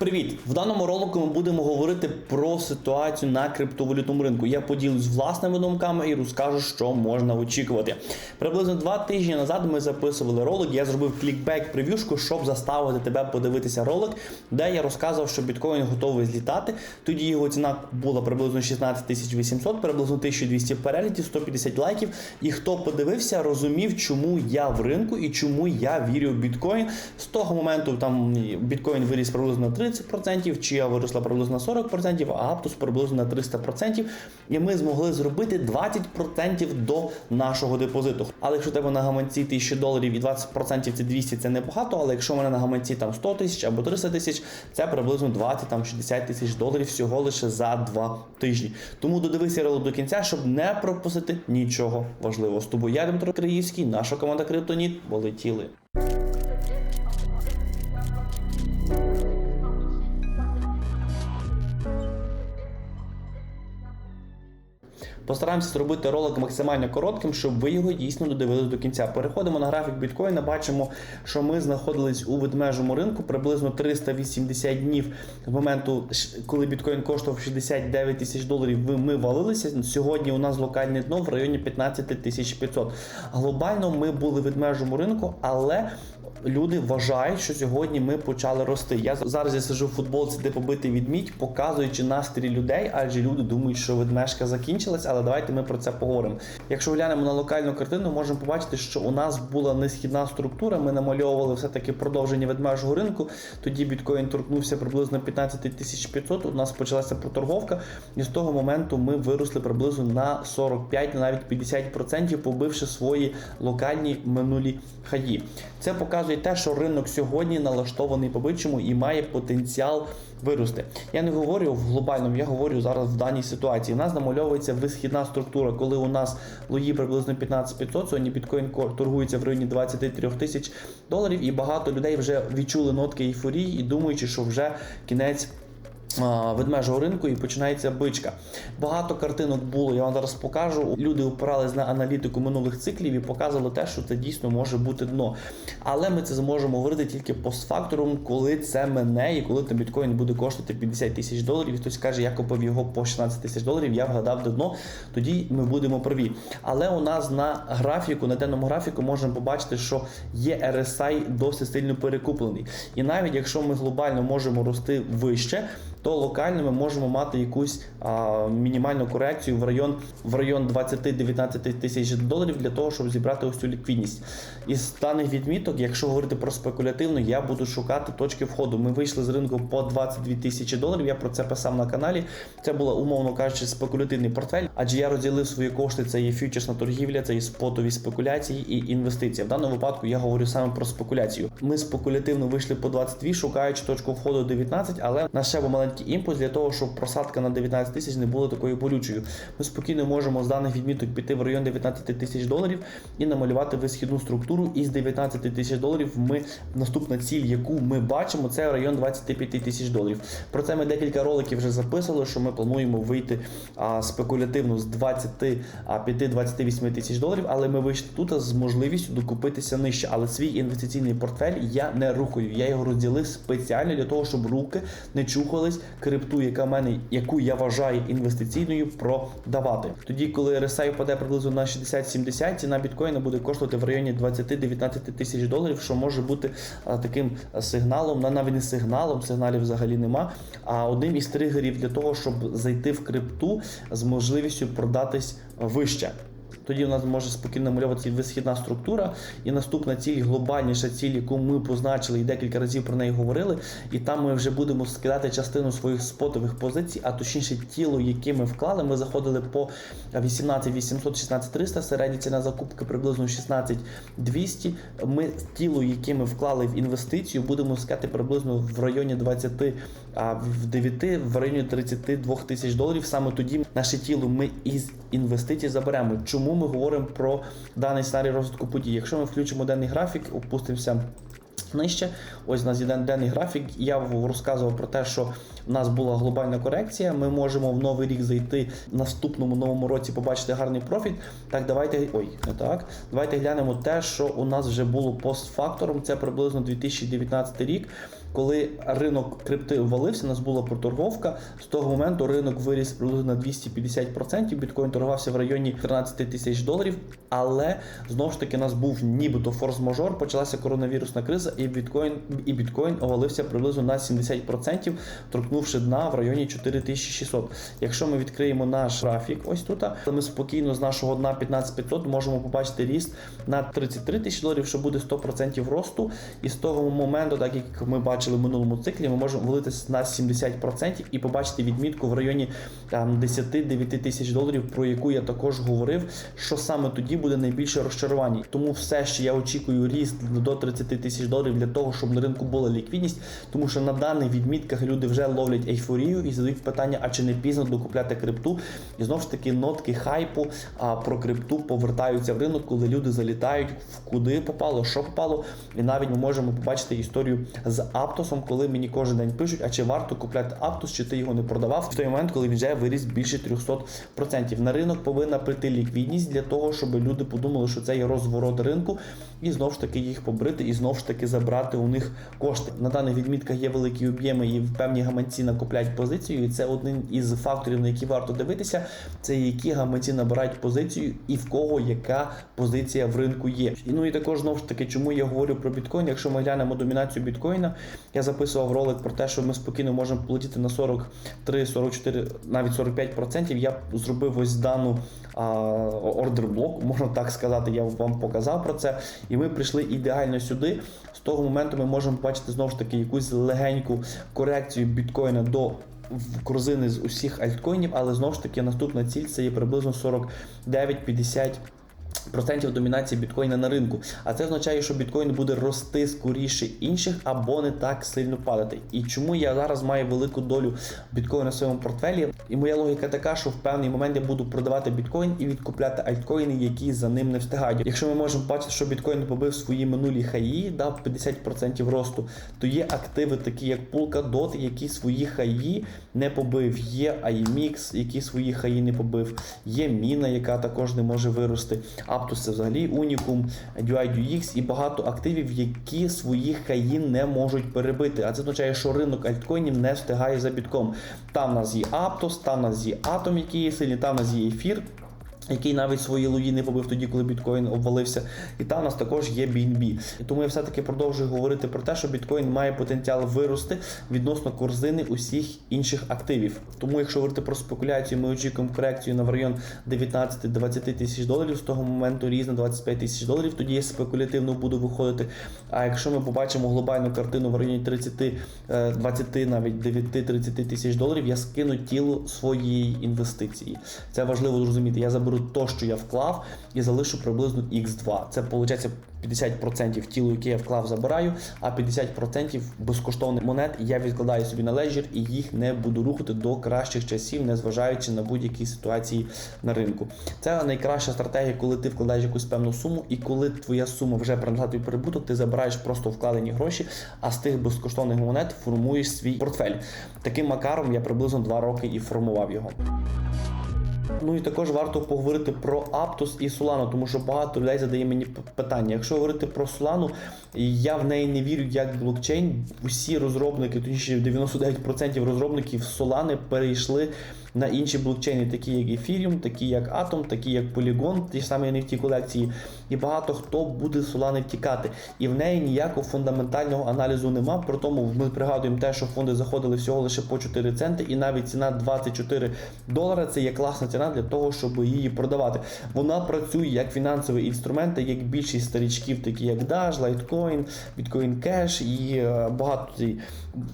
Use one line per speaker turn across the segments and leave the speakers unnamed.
Привіт! В даному ролику ми будемо говорити про ситуацію на криптовалютному ринку. Я поділюсь власними думками і розкажу, що можна очікувати. Приблизно два тижні назад ми записували ролик. Я зробив клікбек прев'юшку, щоб заставити тебе подивитися ролик, де я розказував, що біткоін готовий злітати. Тоді його ціна була приблизно 16 800, приблизно 1200 переглядів, 150 лайків. І хто подивився, розумів, чому я в ринку і чому я вірю в біткоін. З того моменту там біткоін виріс приблизно на 30%, чия виросла приблизно на 40%, а Аптус приблизно на 300%. І ми змогли зробити 20% до нашого депозиту. Але якщо тебе на гаманці 1000 доларів і 20% це 200, це небагато. Але якщо в мене на гаманці там 100 тисяч або 300 тисяч, це приблизно 20 там 60 тисяч доларів всього лише за 2 тижні. Тому додивися ролик до кінця, щоб не пропустити нічого важливого. З тобою я Дмитро Криївський, наша команда Криптоніт полетіли. Постараємося зробити ролик максимально коротким, щоб ви його дійсно додивились до кінця. Переходимо на графік біткоїна. Бачимо, що ми знаходились у ведмежому ринку приблизно 380 днів з моменту, коли біткоін коштував 69 тисяч доларів. Ми валилися. Сьогодні у нас локальне дно в районі 15 тисяч 500. Глобально ми були в ведмежому ринку, але люди вважають, що сьогодні ми почали рости. Я зараз я сижу в футболці, де побитий відмідь, показуючи настрій людей, адже люди думають, що ведмежка закінчилась, але давайте ми про це поговоримо. Якщо глянемо на локальну картину, можемо побачити, що у нас була несхідна структура. Ми намальовували все-таки продовження ведмежого ринку. Тоді біткоін торкнувся приблизно 15 тисяч 500, У нас почалася проторговка, і з того моменту ми виросли приблизно на 45, навіть 50%, побивши свої локальні минулі хаї. Це показує те, що ринок сьогодні налаштований по бичому і має потенціал вирости. Я не говорю в глобальному, я говорю зараз в даній ситуації. У нас намальовується висхідна структура, коли у нас лої приблизно 15500, сьогодні біткоін торгується в районі 23 тисяч доларів, і багато людей вже відчули нотки ейфорії і думаючи, що вже кінець ведмежого ринку і починається бичка. Багато картинок було, я вам зараз покажу. Люди опирались на аналітику минулих циклів і показували те, що це дійсно може бути дно. Але ми це зможемо говорити тільки постфактором, коли це мене і коли там біткоін буде коштувати 50 тисяч доларів. Хтось каже, я купив його по 16 тисяч доларів, я вгадав дно, тоді ми будемо праві. Але у нас на графіку, на денному графіку, можемо побачити, що є RSI досить сильно перекуплений. І навіть якщо ми глобально можемо рости вище то локально ми можемо мати якусь а, мінімальну корекцію в район в район 20-19 тисяч доларів для того, щоб зібрати ось цю ліквідність. Із даних відміток, якщо говорити про спекулятивну, я буду шукати точки входу. Ми вийшли з ринку по 22 тисячі доларів. Я про це писав на каналі. Це була, умовно кажучи, спекулятивний портфель, адже я розділив свої кошти. Це є фьючерсна торгівля, це є спотові спекуляції і інвестиції. В даному випадку я говорю саме про спекуляцію. Ми спекулятивно вийшли по 22, шукаючи точку входу 19, але на ще був маленький імпульс для того, щоб просадка на 19 тисяч не була такою болючою. Ми спокійно можемо з даних відміток піти в район 19 тисяч доларів і намалювати висхідну структуру. І з 19 тисяч доларів ми наступна ціль, яку ми бачимо, це район 25 тисяч доларів. Про це ми декілька роликів вже записували, що ми плануємо вийти а, спекулятивно з 25-28 тисяч доларів, але ми вийшли тут з можливістю докупитися нижче. Але свій інвестиційний портфель я не рухаю. Я його розділив спеціально для того, щоб руки не чухались крипту, яка мене, яку я вважаю інвестиційною, продавати. Тоді, коли RSI впаде приблизно на 60-70, ціна біткоїна буде коштувати в районі 20-19 тисяч доларів, що може бути таким сигналом, на навіть не сигналом, сигналів взагалі нема. А одним із тригерів для того, щоб зайти в крипту з можливістю продатись вище. Тоді у нас може спокійно малюватися висхідна структура. І наступна ціль, глобальніша ціль, яку ми позначили і декілька разів про неї говорили. І там ми вже будемо скидати частину своїх спотових позицій, а точніше тіло, яке ми вклали. Ми заходили по 18 800, 16 300, середня ціна закупки приблизно 16 200. Ми тіло, яке ми вклали в інвестицію, будемо скати приблизно в районі 20, а в 9, в районі 32 тисяч доларів. Саме тоді наше тіло ми із інвестицій заберемо. Чому ми говоримо про даний сценарій розвитку подій? Якщо ми включимо денний графік, опустимося. Нижче, ось у нас є денний графік. Я розказував про те, що в нас була глобальна корекція. Ми можемо в новий рік зайти в наступному новому році, побачити гарний профіт. Так, давайте. Ой, не так. Давайте глянемо те, що у нас вже було постфактором. Це приблизно 2019 рік. Коли ринок крипти ввалився, у нас була проторговка. З того моменту ринок виріс приблизно на 250%. Біткоін торгувався в районі 13 тисяч доларів. Але знову ж таки, у нас був нібито форс-мажор, почалася коронавірусна криза, і біткоін і біткоін овалився приблизно на 70%, торкнувши дна в районі 4600. Якщо ми відкриємо наш графік, ось тут, то ми спокійно з нашого дна 15500 можемо побачити ріст на 33 тисячі доларів, що буде 100% росту. І з того моменту, так як ми бачили в минулому циклі, ми можемо валитися на 70% і побачити відмітку в районі там 10-9 тисяч доларів, про яку я також говорив, що саме тоді буде найбільше розчарування. Тому все ще я очікую ріст до 30 тисяч доларів для того, щоб на ринку була ліквідність, тому що на даних відмітках люди вже ловлять ейфорію і задають питання, а чи не пізно докупляти крипту? І знову ж таки нотки хайпу а, про крипту повертаються в ринок, коли люди залітають в куди попало, що попало. І навіть ми можемо побачити історію з Аптосом, коли мені кожен день пишуть, а чи варто купляти Аптос, чи ти його не продавав в той момент, коли він вже виріс більше 300%. На ринок повинна прийти ліквідність для того, щоб люди подумали, що це є розворот ринку, і знову ж таки їх побрити, і знову ж таки забрати у них кошти. На даних відмітках є великі об'єми, і в певні гаманці накопляють позицію. І це один із факторів, на які варто дивитися. Це які гаманці набирають позицію, і в кого яка позиція в ринку є. І ну і також знову ж таки, чому я говорю про біткоін. Якщо ми глянемо домінацію біткоїна, я записував ролик про те, що ми спокійно можемо полетіти на 43, 44, навіть 45%. Я зробив ось дану ордер блок, можна так сказати. Я вам показав про це, і ми прийшли ідеально сюди. З того моменту ми можемо бачити знову ж таки якусь легеньку корекцію біткоїна до корзини з усіх альткоїнів, але знову ж таки наступна ціль це є приблизно 49-50 Процентів домінації біткоїна на ринку, а це означає, що біткоін буде рости скоріше інших або не так сильно падати. І чому я зараз маю велику долю біткоїна в своєму портфелі? І моя логіка така, що в певний момент я буду продавати біткоін і відкупляти альткоїни, які за ним не встигають. Якщо ми можемо бачити, що біткоін побив свої минулі хаї, дав 50% росту, то є активи, такі як пулка DOT, які свої хаї не побив. Є IMX, які свої хаї не побив. Є міна, яка також не може вирости. Aptos це взагалі унікум, DUI і багато активів, які своїх каїн не можуть перебити. А це означає, що ринок альткоїнів не встигає за бітком. Там у нас є Аптус, там у нас є Атом, який є сильний, там у нас є ефір який навіть свої луї не побив тоді, коли біткоін обвалився. І там у нас також є BNB. І тому я все-таки продовжую говорити про те, що біткоін має потенціал вирости відносно корзини усіх інших активів. Тому, якщо говорити про спекуляцію, ми очікуємо корекцію на в район 19-20 тисяч доларів, з того моменту різно 25 тисяч доларів, тоді я спекулятивно буду виходити. А якщо ми побачимо глобальну картину в районі 30, 20, е, навіть 9-30 тисяч доларів, я скину тіло своєї інвестиції. Це важливо зрозуміти. Я заберу то, що я вклав, і залишу приблизно X2. Це виходить 50% тілу, яке я вклав, забираю, а 50% безкоштовних монет я відкладаю собі на лежір і їх не буду рухати до кращих часів, незважаючи на будь-які ситуації на ринку. Це найкраща стратегія, коли ти вкладаєш якусь певну суму, і коли твоя сума вже принесла тобі прибуток, ти забираєш просто вкладені гроші, а з тих безкоштовних монет формуєш свій портфель. Таким макаром я приблизно 2 роки і формував його. Ну і також варто поговорити про Aptos і Solano, тому що багато людей задає мені питання. Якщо говорити про Solano, я в неї не вірю як блокчейн. Усі розробники, точніше 99% розробників Solana перейшли на інші блокчейни, такі як Ethereum, такі як Atom, такі як Polygon, ті ж самі NFT колекції. І багато хто буде з Solana втікати. І в неї ніякого фундаментального аналізу нема. При тому ми пригадуємо те, що фонди заходили всього лише по 4 центи, і навіть ціна 24 долара це є класна ціна для того, щоб її продавати. Вона працює як фінансовий інструмент, як більшість старічків, такі як Dash, Litecoin, Bitcoin Cash і е, багато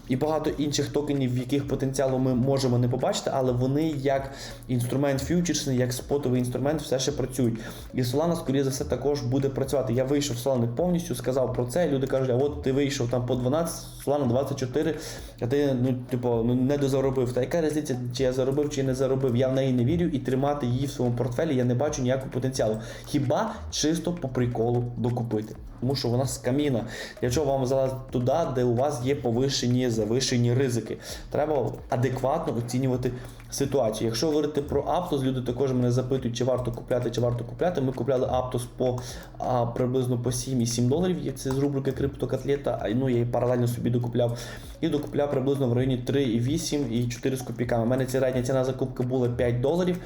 і багато інших токенів, в яких потенціалу ми можемо не побачити, але вони як інструмент фьючерсний, як спотовий інструмент, все ще працюють. І Solana, скоріше за все, також буде працювати. Я вийшов з Solana повністю, сказав про це. Люди кажуть, а от ти вийшов там по 12, Solana 24, а ти ну, типу, ну, не дозаробив. Та яка різниця, чи я заробив, чи не заробив? Я в неї не вірю і тримати її в своєму портфелі я не бачу ніякого потенціалу. Хіба чисто по приколу докупити. Тому що вона з каміна. Для чого вам залазити туди, де у вас є повищені завищені ризики? Треба адекватно оцінювати ситуацію. Якщо говорити про Аптос, люди також мене запитують, чи варто купляти, чи варто купляти. Ми купляли Аптос по а, приблизно по 7,7 доларів. Є Це з рубрики криптокотлета. А, Ну я і паралельно собі докупляв. І докупляв приблизно в районі 3,8 і 4 з копійками. У мене ця середня ціна закупки була 5 доларів.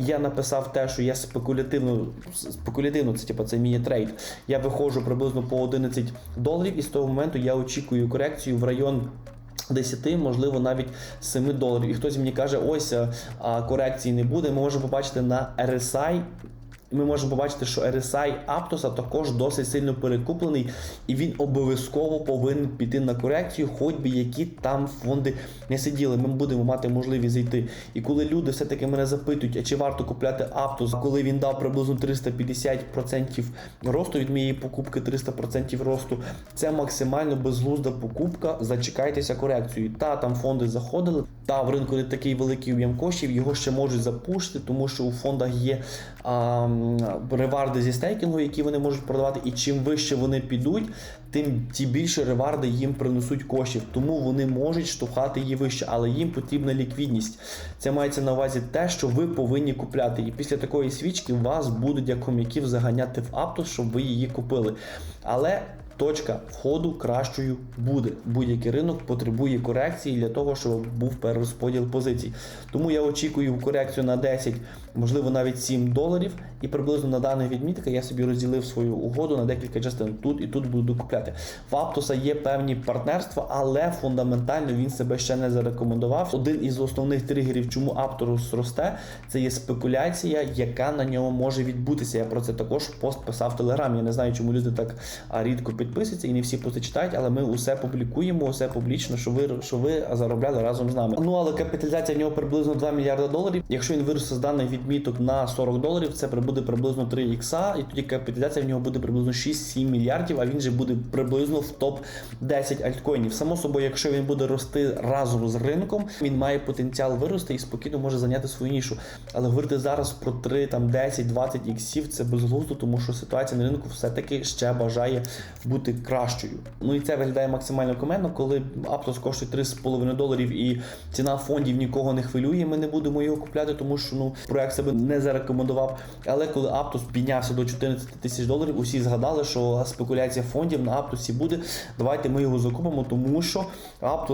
Я написав те, що я спекулятивно, спекулятивно це типу, це міні-трейд. Я виходжу приблизно по 11 доларів, і з того моменту я очікую корекцію в район. 10, можливо, навіть 7 доларів. І хтось мені каже, ось а, корекції не буде. Ми можемо побачити на RSI. Ми можемо побачити, що RSI Аптоса також досить сильно перекуплений, і він обов'язково повинен піти на корекцію, хоч би які там фонди не сиділи. Ми будемо мати можливість зайти. І коли люди все-таки мене запитують, а чи варто купляти Аптос, коли він дав приблизно 350% росту від моєї покупки, 300% росту, це максимально безглузда покупка. Зачекайтеся корекцію. Та там фонди заходили, та в ринку не такий великий об'єм коштів, його ще можуть запушити, тому що у фондах є реварди зі стейкінгу, які вони можуть продавати. І чим вище вони підуть, тим ті більше реварди їм принесуть коштів. Тому вони можуть штовхати її вище, але їм потрібна ліквідність. Це мається на увазі те, що ви повинні купляти. І після такої свічки вас будуть як хом'яків заганяти в Аптос, щоб ви її купили. Але точка входу кращою буде. Будь-який ринок потребує корекції для того, щоб був перерозподіл позицій. Тому я очікую корекцію на 10, можливо навіть 7 доларів. І приблизно на даних відмітках я собі розділив свою угоду на декілька частин. Тут і тут буду докупляти. В Аптоса є певні партнерства, але фундаментально він себе ще не зарекомендував. Один із основних тригерів, чому Аптос росте, це є спекуляція, яка на ньому може відбутися. Я про це також пост писав в Телеграмі. Я не знаю, чому люди так рідко підписуються і не всі пости читають, але ми усе публікуємо, усе публічно, що ви що ви заробляли разом з нами. Ну але капіталізація в нього приблизно 2 мільярди доларів. Якщо він виросте з даних відміток на 40 доларів, це буде приблизно 3 ікса, і тоді капіталізація в нього буде приблизно 6-7 мільярдів, а він же буде приблизно в топ 10 альткоїнів. Само собою, якщо він буде рости разом з ринком, він має потенціал вирости і спокійно може зайняти свою нішу. Але говорити зараз про 3, там 10, 20 іксів це безглуздо, тому що ситуація на ринку все-таки ще бажає бути кращою. Ну і це виглядає максимально комедно, коли Aptos коштує 3,5 доларів і ціна фондів нікого не хвилює. Ми не будемо його купляти, тому що ну проект себе не зарекомендував. Але коли Aptos піднявся до 14 тисяч доларів, усі згадали, що спекуляція фондів на Аптосі буде. Давайте ми його закупимо, тому що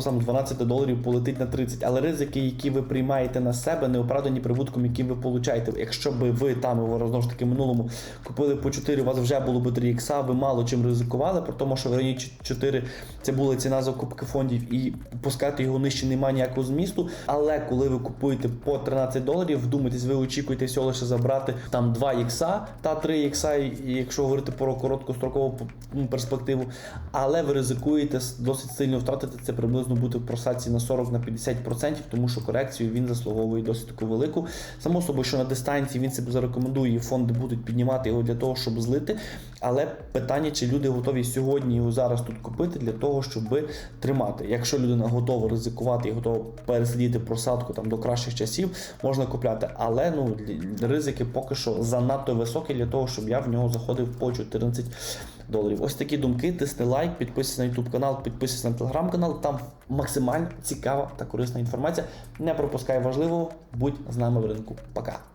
там 12 доларів полетить на 30. Але ризики, які ви приймаєте на себе, не оправдані прибутком, який ви получаєте. Якщо би ви там його знову ж таки минулому купили по 4, у вас вже було б 3 ікса, ви мало чим ризикували, при тому, що в районі 4 це була ціна закупки фондів і пускати його нижче немає ніякого змісту. Але коли ви купуєте по 13 доларів, вдумайтесь, ви очікуєте всього лише забрати там 2 ікса та 3 ікса, якщо говорити про короткострокову перспективу, але ви ризикуєте досить сильно втратити це приблизно бути в просадці на 40 на 50%, тому що корекцію він заслуговує досить таку велику. Само собою, що на дистанції він себе зарекомендує, і фонди будуть піднімати його для того, щоб злити. Але питання, чи люди готові сьогодні його зараз тут купити для того, щоб тримати. Якщо людина готова ризикувати і готова пересидіти просадку там до кращих часів, можна купляти. Але ну ризики поки що занадто високі для того, щоб я в нього заходив по 14 доларів. Ось такі думки. Тисни лайк, підписуйся на YouTube канал, підписуйся на телеграм канал. Там максимально цікава та корисна інформація. Не пропускай важливого, будь з нами в ринку. Пока.